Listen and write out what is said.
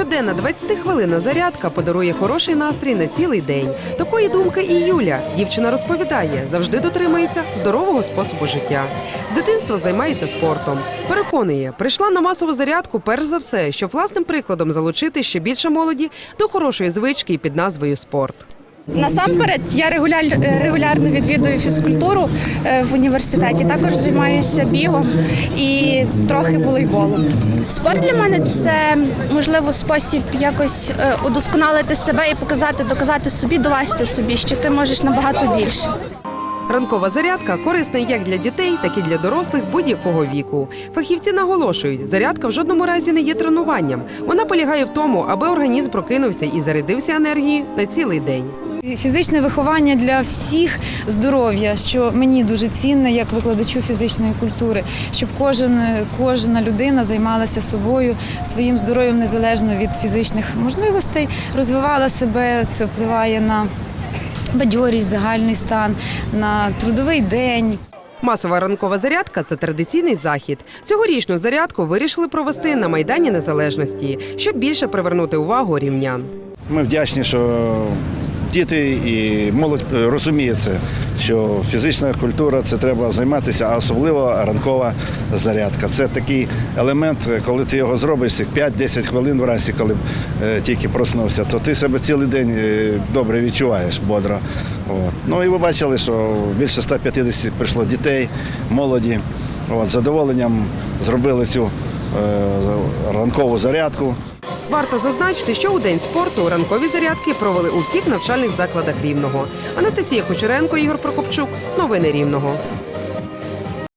Щоденна 20-хвилинна зарядка подарує хороший настрій на цілий день. Такої думки і Юля. Дівчина розповідає, завжди дотримується здорового способу життя. З дитинства займається спортом. Переконує, прийшла на масову зарядку перш за все, щоб власним прикладом залучити ще більше молоді до хорошої звички під назвою спорт. Насамперед, я регуляр, регулярно відвідую фізкультуру е, в університеті. Також займаюся бігом і трохи волейболом. Спорт для мене це можливо спосіб якось е, удосконалити себе і показати, доказати собі, довести собі, що ти можеш набагато більше. Ранкова зарядка корисна як для дітей, так і для дорослих будь-якого віку. Фахівці наголошують, зарядка в жодному разі не є тренуванням. Вона полягає в тому, аби організм прокинувся і зарядився енергією на цілий день. Фізичне виховання для всіх здоров'я, що мені дуже цінне як викладачу фізичної культури, щоб кожен, кожна людина займалася собою, своїм здоров'ям незалежно від фізичних можливостей, розвивала себе. Це впливає на бадьорість, загальний стан, на трудовий день. Масова ранкова зарядка це традиційний захід. Цьогорічну зарядку вирішили провести на Майдані Незалежності, щоб більше привернути увагу рівнян. Ми вдячні, що діти і молодь е, розуміє це, що фізична культура це треба займатися, а особливо ранкова зарядка. Це такий елемент, е, коли ти його зробиш цих 5-10 хвилин вранці, коли е, тільки проснувся, то ти себе цілий день добре відчуваєш, бодро. От. Ну і ви бачили, що більше 150 прийшло дітей, молоді. З задоволенням зробили цю е, ранкову зарядку. Варто зазначити, що у день спорту ранкові зарядки провели у всіх навчальних закладах рівного. Анастасія Кучеренко, Ігор Прокопчук. Новини рівного.